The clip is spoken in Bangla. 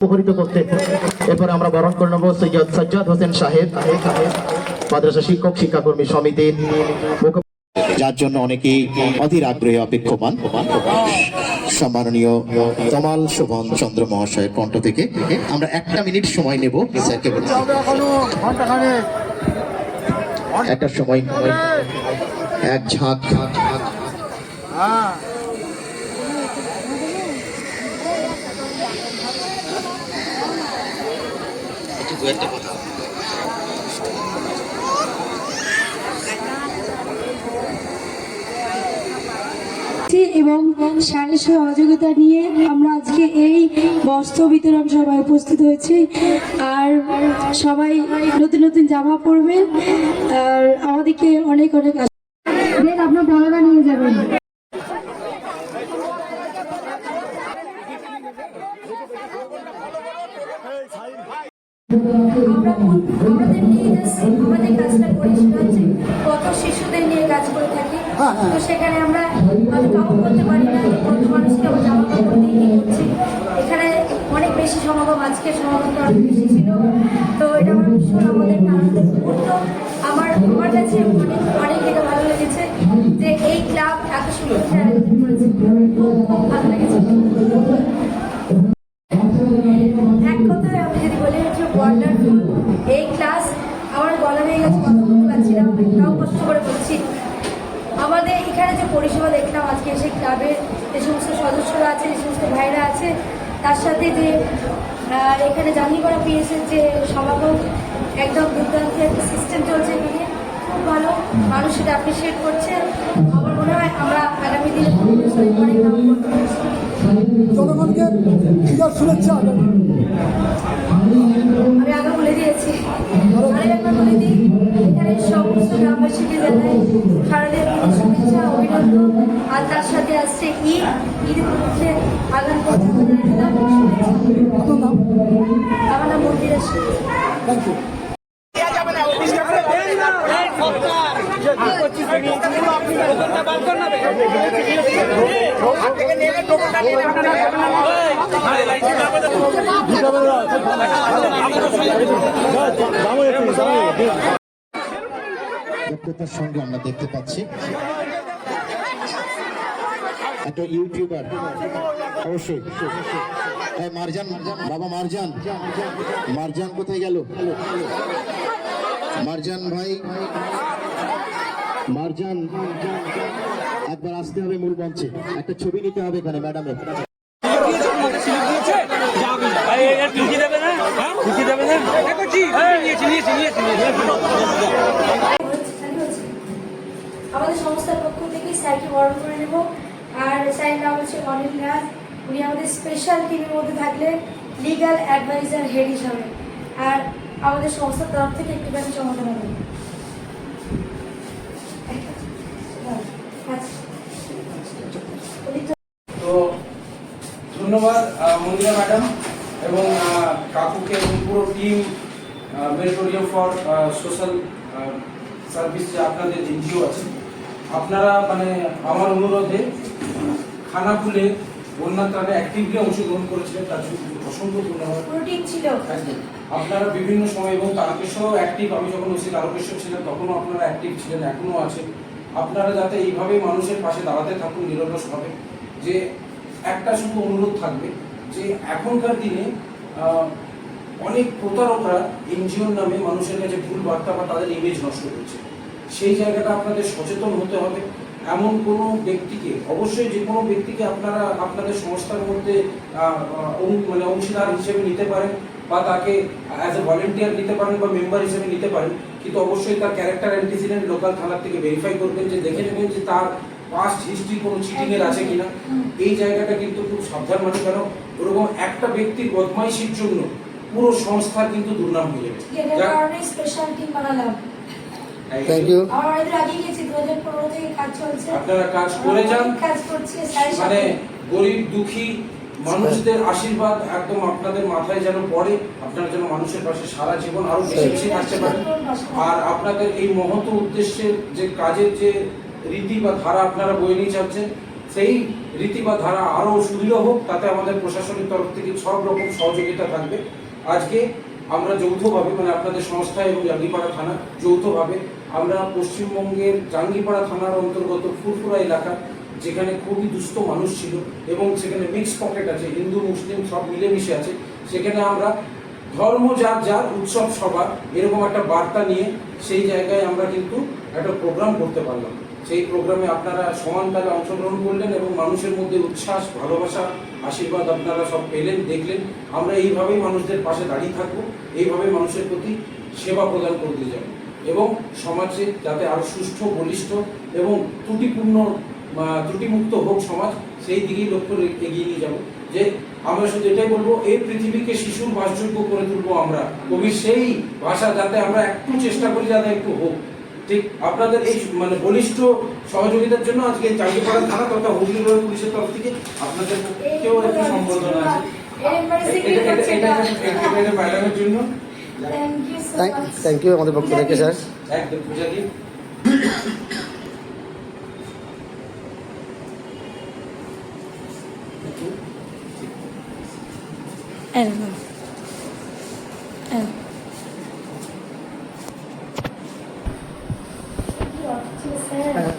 উপকৃত করতে। এরপরে আমরা বরণ করে নেব সৈয়দ সজ্জাদ হোসেন সাহেব, মাদ্রাসা শিক্ষক, শিক্ষাকর্মী সমিতির যার জন্য অনেকেই অধীর আগ্রহে অপেক্ষমান। সম্মাননীয় তমাল শোভন চন্দ্র মহাশয়ের কণ্ঠ থেকে আমরা একটা মিনিট সময় নেব। স্যারকে একটা সময় এক ঝাঁক। এবং স্যারের সহযোগিতা নিয়ে আমরা আজকে এই বস্ত্র বিতরণ সভায় উপস্থিত হয়েছি। আর সবাই নতুন নতুন জামা পরবে। আর আমাদেরকে অনেক অনেক আপনার বড়রা নিয়ে যাবেন। আমরা আমাদের নিয়ে আমাদের কাজটা করি সেটা হচ্ছে কত শিশুদের নিয়ে কাজ করে থাকি। তো সেখানে আমরা হয়তো কাউন্ট করতে পারি না কত মানুষকে আমরা জামা কাপড় দিয়ে করছি। এখানে অনেক বেশি সমাগম আজকে সমাগমটা অনেক বেশি ছিল। তো এটা আমার ভীষণ আমাদের আনন্দের মুহূর্ত। আমার আমার কাছে অনেক অনেক এটা ভালো লেগেছে যে এই ক্লাব এত সুন্দর খুব খুব ভালো লেগেছে। এখানে যে পরিষেবা দেখলাম আজকে, সেই ক্লাবের যে সমস্ত সদস্যরা আছে, যে সমস্ত ভাইরা আছে, তার সাথে যে এখানে জাঙ্গিপাড়া পিএসের যে সমাগম, একদম দুর্দান্ত একটা সিস্টেম চলছে এখানে। খুব ভালো, মানুষ সেটা অ্যাপ্রিসিয়েট করছে। আমার মনে হয় আমরা আগামী দিনে জনগণকে শুভেচ্ছা ঈদের শুভেচ্ছা অভিনন্দন আর তার সাথে আসছে ঈদ ঈদ উপলক্ষে আগামী আমার নাম মন্দিরা সিং থ্যাংক ইউ সঙ্গে আমরা দেখতে পাচ্ছি। একটা ইউটিউবার। অবশ্যই। মারজান। বাবা মারজান। মারজান কোথায় গেল? মারজান ভাই। মারজান। একবার আসতে হবে মূল মঞ্চে। একটা ছবি নিতে হবে এখানে ম্যাডামের। দেবে না? হ্যাঁ দেবে না? সংস্থার পক্ষ থেকে স্যারকে বরণ করে নেব। আর স্যারের নাম হচ্ছে অনিল রাজ উনি আমাদের স্পেশাল টিমের মধ্যে থাকলেন লিগাল অ্যাডভাইজার হেড হিসাবে। আর আমাদের সংস্থার তরফ থেকে একটুখানি হবে। আচ্ছা তো ধন্যবাদ মন্দিরা ম্যাডাম এবং কাকুকে এবং পুরো team meritorium for social service যে আপনাদের এনজিও আছে। আপনারা মানে আমার অনুরোধে খানা খুলে বন্যা ত্রাণে অ্যাক্টিভলি অংশগ্রহণ করেছিলেন তার জন্য অসংখ্য ধন্যবাদ। ছিল। আপনারা বিভিন্ন সময় এবং তারকেশ্বরও অ্যাক্টিভ আমি যখন ওসি তারকেশ্বর ছিলেন তখনও আপনারা অ্যাক্টিভ ছিলেন এখনও আছে আপনারা যাতে এইভাবেই মানুষের পাশে দাঁড়াতে থাকুন নিরলসভাবে যে একটা শুধু অনুরোধ থাকবে যে এখনকার দিনে অনেক প্রতারকরা এনজিওর নামে মানুষের কাছে ভুল বার্তা বা তাদের ইমেজ নষ্ট করছে। সেই জায়গাটা আপনাদের সচেতন হতে হবে। এমন কোনো ব্যক্তিকে অবশ্যই যে কোনো ব্যক্তিকে আপনারা আপনাদের সংস্থার মধ্যে মানে অংশীদার হিসেবে নিতে পারেন বা তাকে অ্যাজ এ ভলেন্টিয়ার নিতে পারেন বা মেম্বার হিসেবে নিতে পারেন। কিন্তু অবশ্যই তার ক্যারেক্টার অ্যান্টিসিডেন্ট লোকাল থানার থেকে ভেরিফাই করবেন যে দেখে নেবেন যে তার পাস্ট হিস্ট্রি কোনো চিটিং এর আছে কিনা। এই জায়গাটা কিন্তু খুব সাবধান মানে কেন ওরকম একটা ব্যক্তির বদমাইশির জন্য পুরো সংস্থার কিন্তু দুর্নাম হয়ে যাবে। স্পেশাল টিম বানালাম থ্যাংক ইউ আমার গেছি থেকে কাজ চলছে। আপনারা কাজ করে যান। কাজ করছি মানে গরিব দুঃখী মানুষদের আশীর্বাদ একদম আপনাদের মাথায় যেন পড়ে আপনারা যেন মানুষের পাশে সারা জীবন আরও বেশি বেশি থাকতে পারেন। আর আপনাদের এই মহৎ উদ্দেশ্যের যে কাজের যে রীতি বা ধারা আপনারা বয়ে নিয়ে যাচ্ছেন সেই রীতি বা ধারা আরও সুদৃঢ় হোক তাতে আমাদের প্রশাসনিক তরফ থেকে সব রকম সহযোগিতা থাকবে। আজকে আমরা যৌথভাবে মানে আপনাদের সংস্থা এবং জাঙ্গিপাড়া থানা যৌথভাবে আমরা পশ্চিমবঙ্গের জাঙ্গিপাড়া থানার অন্তর্গত ফুরফুরা এলাকা, যেখানে খুবই দুস্থ মানুষ ছিল এবং সেখানে মিক্স পকেট আছে, হিন্দু, মুসলিম সব মিলেমিশে আছে, সেখানে আমরা ধর্ম যার যার, উৎসব সভা এরকম একটা বার্তা নিয়ে সেই জায়গায় আমরা কিন্তু একটা প্রোগ্রাম করতে পারলাম। সেই প্রোগ্রামে আপনারা সমানতালে অংশগ্রহণ করলেন এবং মানুষের মধ্যে উচ্ছ্বাস, ভালোবাসা, আশীর্বাদ আপনারা সব পেলেন, দেখলেন। আমরা এইভাবেই মানুষদের পাশে দাঁড়িয়ে থাকব এইভাবে মানুষের প্রতি সেবা প্রদান করতে যাব। এবং সমাজে যাতে আরও সুষ্ঠু বলিষ্ঠ এবং ত্রুটিপূর্ণ ত্রুটিমুক্ত হোক সমাজ সেই দিকেই লক্ষ্য এগিয়ে নিয়ে যাব যে আমরা শুধু এটাই বলব এই পৃথিবীকে শিশুর বাসযোগ্য করে তুলবো আমরা কবির সেই ভাষা যাতে আমরা একটু চেষ্টা করি যাতে একটু হোক ঠিক আপনাদের এই মানে বলিষ্ঠ সহযোগিতার জন্য আজকে চাকরিপাড়া থানা তথা হুগলি রোড পুলিশের তরফ থেকে আপনাদের কেউ একটু সম্বর্ধনা আছে এটা- এটা- এটা ম্যাডামের জন্য থ্যাংক ইউ থ্যাংক ইউ আমাদের পক্ষ থেকে স্যার। একদম পূজা দিন স্যার